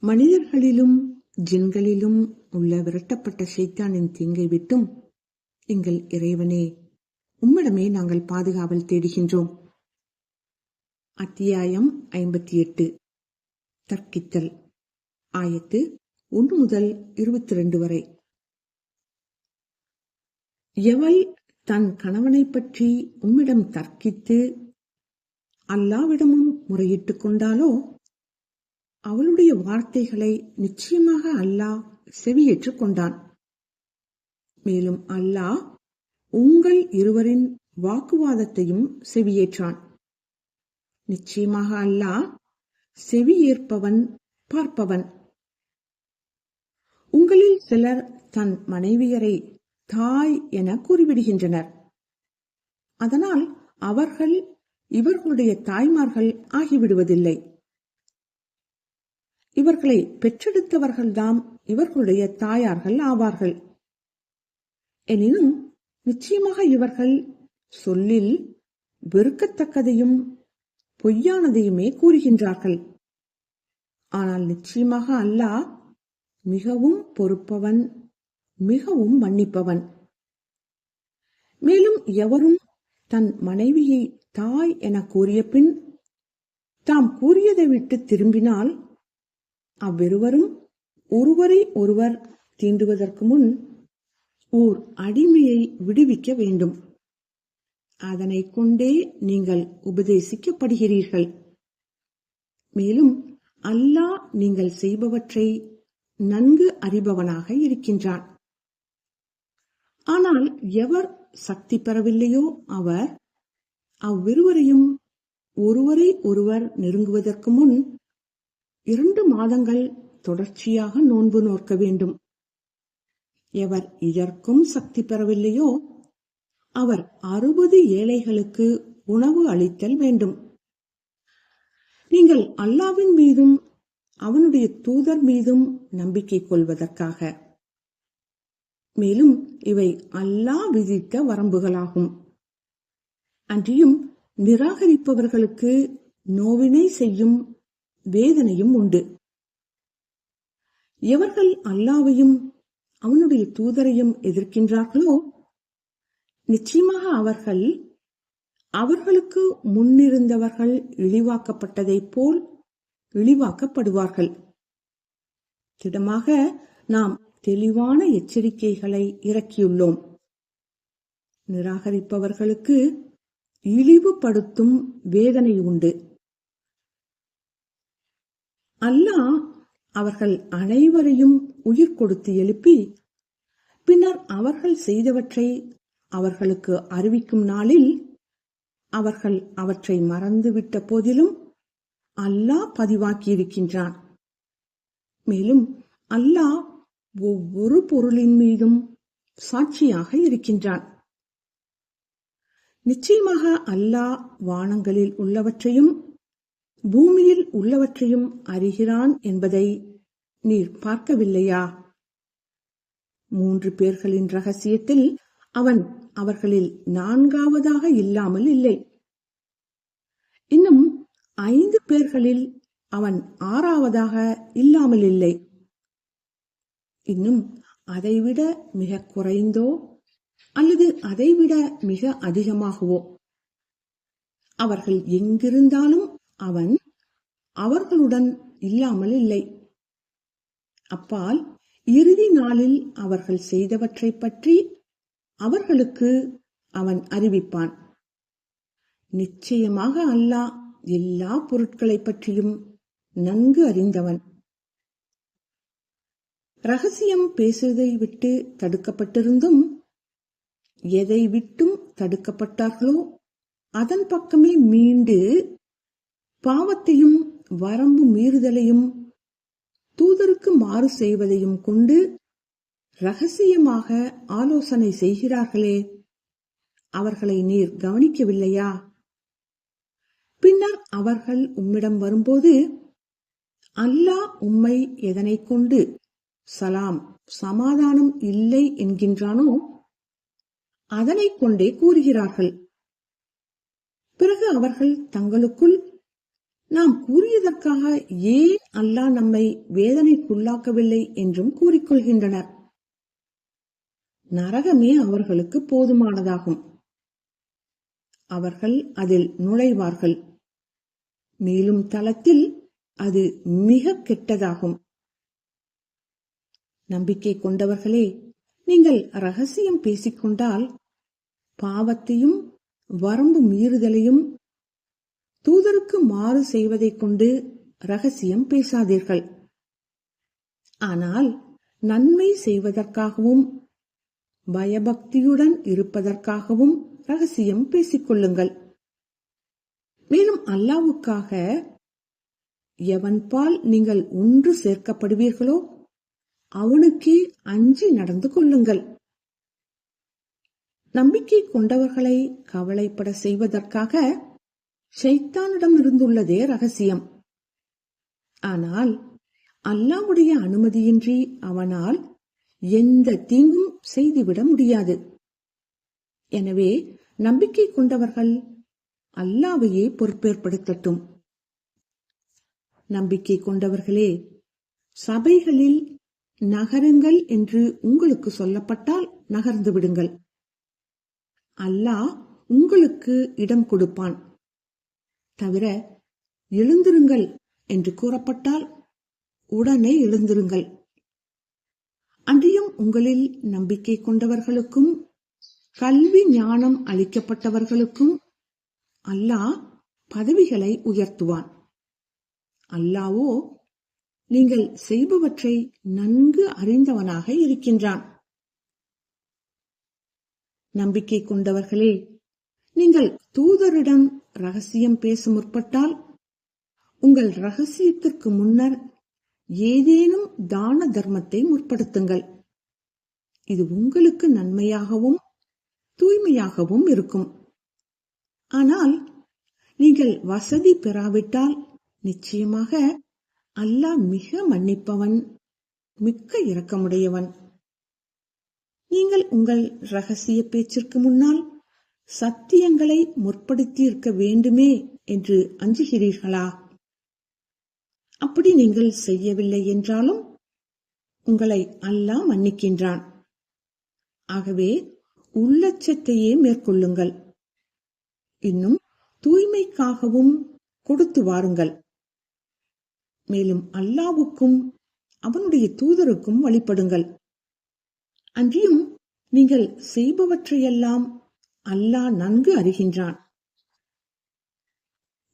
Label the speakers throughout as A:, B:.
A: மனிதர்களிலும் ஜின்களிலும் உள்ள விரட்டப்பட்ட சைத்தானின் தீங்கை விட்டும் எங்கள் இறைவனே உம்மிடமே நாங்கள் பாதுகாவல் தேடுகின்றோம். அத்தியாயம் ஐம்பத்தி எட்டு தர்க்கித்தல் ஆயத்து ஒன்று முதல் இருபத்தி ரெண்டு வரை. எவள் தன் கணவனைப் பற்றி உம்மிடம் தர்க்கித்து அல்லாவிடமும் முறையிட்டுக் கொண்டாலோ அவளுடைய வார்த்தைகளை நிச்சயமாக அல்லாஹ் செவியேற்றுக் கொண்டான். மேலும் அல்லாஹ் உங்கள் இருவரின் வாக்குவாதத்தையும் செவியேற்றான். நிச்சயமாக அல்லாஹ் செவியேற்பவன் பார்ப்பவன். உங்களில் சிலர் தன் மனைவியரை தாய் என கூறிவிடுகின்றனர். அதனால் அவர்கள் இவர்களுடைய தாய்மார்கள் ஆகிவிடுவதில்லை. இவர்களை பெற்றெடுத்தவர்கள்தாம் இவர்களுடைய தாயார்கள் ஆவார்கள். எனினும் நிச்சயமாக இவர்கள் சொல்லில் வெறுக்கத்தக்கதையும் பொய்யானதையுமே கூறுகின்றார்கள். ஆனால் நிச்சயமாக அல்லாஹ் மிகவும் பொறுப்பவன் மிகவும் மன்னிப்பவன். மேலும் எவரும் தன் மனைவியை தாய் என கூறிய பின் தாம் கூறியதை விட்டு திரும்பினால் அவ்விருவரும் ஒருவரை ஒருவர் தீண்டுவதற்கு முன் ஓர் அடிமையை விடுவிக்க வேண்டும். அதனை கொண்டே நீங்கள் உபதேசிக்கப்படுகிறீர்கள். மேலும் அல்லாஹ் நீங்கள் செய்பவற்றை நன்கு அறிபவனாக இருக்கின்றான். ஆனால் எவர் சக்தி பெறவில்லையோ அவர் அவ்விருவரையும் ஒருவரை ஒருவர் நெருங்குவதற்கு முன் இரண்டு மாதங்கள் தொடர்ச்சியாக நோன்பு நோக்க வேண்டும். எவர் இதற்கும் சக்தி பெறவில்லையோ அவர் அறுபது ஏழைகளுக்கு உணவு அளித்தல் வேண்டும். நீங்கள் அல்லாவின் மீதும் அவனுடைய தூதர் மீதும் நம்பிக்கை கொள்வதற்காக. மேலும் இவை அல்லாஹ் விதித்த வரம்புகளாகும். அன்றியும் நிராகரிப்பவர்களுக்கு நோவினை செய்யும் வேதனையும் உண்டு. எவர்கள் அல்லாவையும் அவனுடைய தூதரையும் எதிர்க்கின்றார்களோ நிச்சயமாக அவர்கள் அவர்களுக்கு முன்னிருந்தவர்கள் இழிவாக்கப்பட்டதைப் போல் இழிவாக்கப்படுவார்கள். திடமாக நாம் தெளிவான எச்சரிக்கைகளை இறக்கியுள்ளோம். நிராகரிப்பவர்களுக்கு இழிவுபடுத்தும் வேதனை உண்டு. அல்லாஹ் அவர்கள் அனைவரையும் உயிர் கொடுத்து எழுப்பி பின்னர் அவர்கள் செய்தவற்றை அவர்களுக்கு அறிவிக்கும் நாளில் அவர்கள் அவற்றை மறந்துவிட்ட போதிலும் அல்லாஹ் பதிவாக்கியிருக்கின்றான். மேலும் அல்லாஹ் ஒவ்வொரு பொருளின் மீதும் சாட்சியாக இருக்கின்றான். நிச்சயமாக அல்லாஹ் வானங்களில் உள்ளவற்றையும் பூமியில் உள்ளவற்றையும் அறிகிறான் என்பதை நீர் பார்க்கவில்லையா? மூன்று பேர்களின் ரகசியத்தில் அவன் அவர்களில் நான்காவதாக இல்லாமல் இல்லை. இன்னும் ஐந்து பேர்களில் அவன் ஆறாவதாக இல்லாமல் இல்லை. இன்னும் அதைவிட மிக குறைந்தோ அல்லது அதைவிட மிக அதிகமாகவோ? அவர்கள் எங்கிருந்தாலும் அவன் அவர்களுடன் இல்லாமல் இல்லை. அப்பால் இறுதி நாளில் அவர்கள் செய்தவற்றை பற்றி அவர்களுக்கு அவன் அறிவிப்பான். நிச்சயமாக அல்லாஹ் எல்லா பொருட்களை பற்றியும் நன்கு அறிந்தவன். ரகசியம் பேசுவதை விட்டு தடுக்கப்பட்டிருந்தும் எதை விட்டும் தடுக்கப்பட்டார்களோ அதன் பக்கமே மீண்டு பாவத்தையும் வரம்பு மீறுதலையும் தூதருக்கு மாறு செய்வதையும் கொண்டு ரகசியமாக ஆலோசனை செய்கிறார்களே. அவர்களை நீர் கவனிக்கவில்லையா? பின்னர் அவர்கள் உம்மிடம் வரும்போது அல்லாஹ் உம்மை எதனை கொண்டு சலாம் சமாதானம் இல்லை என்கின்றானோ அதனைக் கொண்டே கூறுகிறார்கள். பிறகு அவர்கள் தங்களுக்குள் நாம் கூறியதற்காக ஏன் அல்லாஹ் நம்மை வேதனைக்குள்ளாக்கவில்லை என்றும் கூறிக்கொள்கின்றனர். நரகமே அவர்களுக்கு போதுமானதாகும். அவர்கள் அதில் நுழைவார்கள். மேலும் தளத்தில் அது மிக கெட்டதாகும். நம்பிக்கை கொண்டவர்களே நீங்கள் ரகசியம் பேசிக்கொண்டால் பாவத்தையும் வரம்பு மீறுதலையும் தூதருக்கு மாறு செய்வதைக் கொண்டு ரகசியம் பேசாதீர்கள். ஆனால் நன்மை செய்வதற்காகவும் பயபக்தியுடன் இருப்பதற்காகவும் ரகசியம் பேசிக்கொள்ளுங்கள். மேலும் அல்லாவுக்காக எவன்பால் நீங்கள் ஒன்று சேர்க்கப்படுவீர்களோ அவனுக்கே அஞ்சி நடந்து கொள்ளுங்கள். நம்பிக்கை கொண்டவர்களை கவலைப்பட செய்வதற்காக ஷைத்தானிடம் இருந்துள்ளதே ரகசியம். ஆனால் அல்லாவுடைய அனுமதியின்றி அவனால் எந்த தீங்கும் செய்துவிட முடியாது. எனவே நம்பிக்கை கொண்டவர்கள் அல்லாவையே பொறுப்பேற்படுத்தட்டும். நம்பிக்கை கொண்டவர்களே சபைகளில் நகருங்கள் என்று உங்களுக்கு சொல்லப்பட்டால் நகர்ந்து விடுங்கள். அல்லாஹ் உங்களுக்கு இடம் கொடுப்பான். தவிர எழுந்திருங்கள் என்று கூறப்பட்டால் உடனே எழுந்திருங்கள். அன்றியும் உங்களில் நம்பிக்கை கொண்டவர்களுக்கும் கல்வி ஞானம் அளிக்கப்பட்டவர்களுக்கும் அல்லாஹ் பதவிகளை உயர்த்துவான். அல்லாவோ நீங்கள் செய்பவற்றை நன்கு அறிந்தவனாக இருக்கின்றான். நம்பிக்கை கொண்டவர்களே நீங்கள் தூதரிடம் ரகசியம் பேச முற்பட்டால் உங்கள் ரகசியத்திற்கு முன்னர் ஏதேனும் தான தர்மத்தை முற்படுத்துங்கள். இது உங்களுக்கு நன்மையாகவும் தூய்மையாகவும் இருக்கும். ஆனால் நீங்கள் வசதி பெறாவிட்டால் நிச்சயமாக அல்லாஹ் மிக மன்னிப்பவன் மிக்க இரக்கமுடையவன். நீங்கள் உங்கள் ரகசிய பேச்சிற்கு முன்னால் சத்தியங்களை முற்படுத்தியிருக்க வேண்டுமே என்று அஞ்சுகிறீர்களா? அப்படி நீங்கள் செய்யவில்லை என்றாலும் உங்களை அல்லாஹ் மன்னிக்கின்றான். ஆகவே உள்ளச்சத்தையே மேற்கொள்ளுங்கள். இன்னும் தூய்மைக்காகவும் கொடுத்து வாருங்கள். மேலும் அல்லாவுக்கும் அவனுடைய தூதருக்கும் வழிபடுங்கள். அன்றியும் நீங்கள் செய்பவற்றையெல்லாம் அல்லாஹ் நன்கு அறிகின்றான்.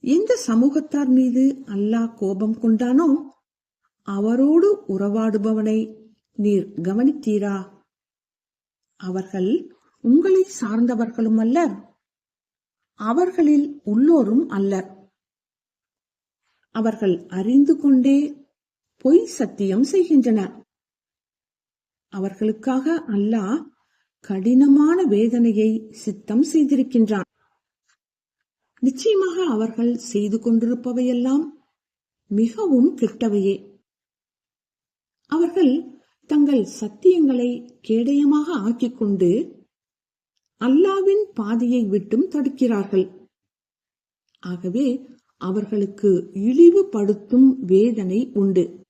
A: எந்த சமூகத்தார் மீது அல்லாஹ் கோபம் கொண்டானோ அவரோடு உறவாடுபவனை நீர் கவனித்தீரா? அவர்கள் உங்களை சார்ந்தவர்களும் அல்லர். அவர்களில் உள்ளோரும் அல்லர். அவர்கள் அறிந்து கொண்டே பொய் சத்தியம் செய்கின்றனர். அவர்களுக்காக அல்லாஹ் கடினமான வேதனையை சித்தம் செய்திருக்கின்றான். நிச்சயமாக அவர்கள் செய்து கொண்டிருப்பவையெல்லாம் மிகவும் கெட்டவையே. அவர்கள் தங்கள் சத்தியங்களை கேடயமாக ஆக்கிக் கொண்டு அல்லாவின் பாதையை விட்டும் தடுக்கிறார்கள். ஆகவே அவர்களுக்கு இழிவுபடுத்தும் வேதனை உண்டு.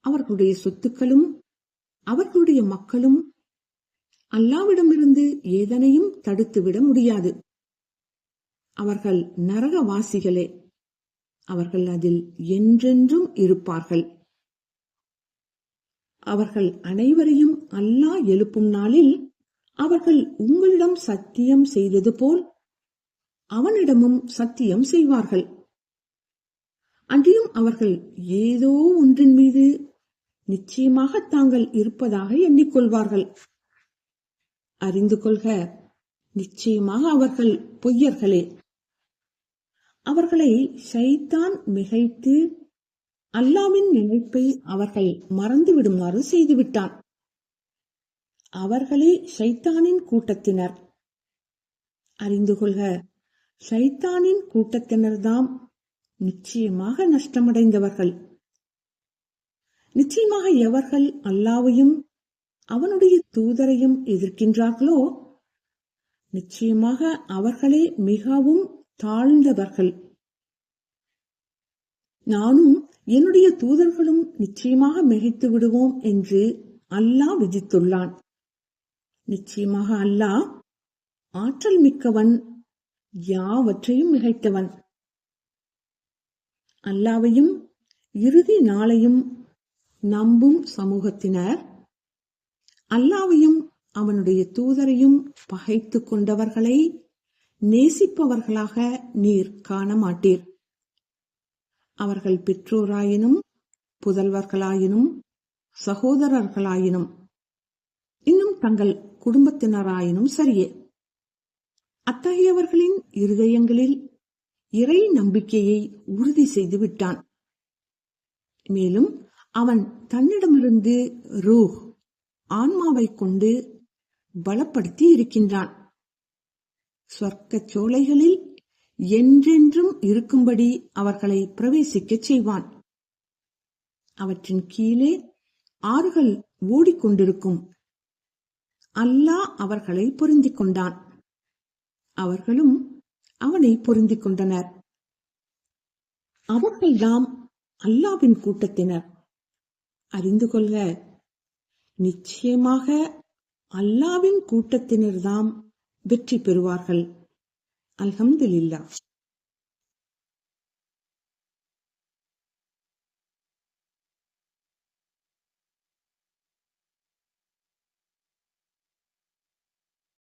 A: அவர்களுடைய சொத்துக்களும் அவர்களுடைய மக்களும் அல்லாவிடமிருந்து ஏதனையும் தடுத்துவிட முடியாது. அவர்கள் நரகவாசிகளே அவர்கள் அதில் என்றென்றும் இருப்பார்கள். அவர்கள் அனைவரையும் அல்லாஹ் எழுப்பும் நாளில் அவர்கள் உங்களிடம் சத்தியம் செய்தது போல் அவனிடமும் சத்தியம் செய்வார்கள். அன்றியும் அவர்கள் ஏதோ ஒன்றின் மீது நிச்சயமாக தாங்கள் இருப்பதாக எண்ணிக்கொள்வார்கள். அறிந்து கொள்க. நிச்சயமாக அவர்கள் பொய்யர்களே. அவர்களை சைத்தான் மிகைத்து அல்லாவின் நினைப்பை அவர்கள் மறந்துவிடுமாறு செய்துவிட்டான். அவர்களே சைத்தானின் கூட்டத்தினர். அறிந்து கொள்க. சைத்தானின் கூட்டத்தினர்தாம் நிச்சயமாக நஷ்டமடைந்தவர்கள். நிச்சயமாக எவர்கள் அல்லாவையும் அவனுடைய தூதரையும் எதிர்க்கின்றார்களோ? நிச்சயமாக அவர்களே மிகவும் தாழ்ந்தவர்கள். நானும் என்னுடைய தூதர்களும் நிச்சயமாக மிகைத்து விடுவோம் என்று அல்லாஹ் விதித்துள்ளான். நிச்சயமாக அல்லாஹ் ஆற்றல் மிக்கவன் யாவற்றையும் மிகைத்தவன். அல்லாவையும் இறுதி நாளையும் நம்பும் சமூகத்தினர் அல்லாவையும் அவனுடைய தூதரையும் பகைத்து கொண்டவர்களை நேசிப்பவர்களாக நீர் காண மாட்டீர் அவர்கள் பெற்றோராயினும் புதல்வர்களாயினும் சகோதரர்களாயினும் இன்னும் தங்கள் குடும்பத்தினராயினும் சரியே. அத்தகையவர்களின் இருதயங்களில் இறை நம்பிக்கையை உறுதி செய்து விட்டான். மேலும் அவன் தன்னிடமிருந்து ரூஹ் ஆன்மாவை கொண்டு பலப்படுத்தி இருக்கின்றான். சொர்க்க சோலைகளில் என்றென்றும் இருக்கும்படி அவர்களை பிரவேசிக்கச் செய்வான். அவற்றின் கீழே ஆறுகள் ஓடிக்கொண்டிருக்கும். அல்லாஹ் அவர்களை பொருந்திக் கொண்டான். அவர்களும் அவனை பொருந்திக் கொண்டனர். அவர்கள்தாம் அல்லாவின் கூட்டத்தினர். அறிந்து கொள்ள நிச்சயமாக அல்லாவின் கூட்டத்தினர்தாம் வெற்றி பெறுவார்கள். அல்ஹம்துலில்லாஹ்.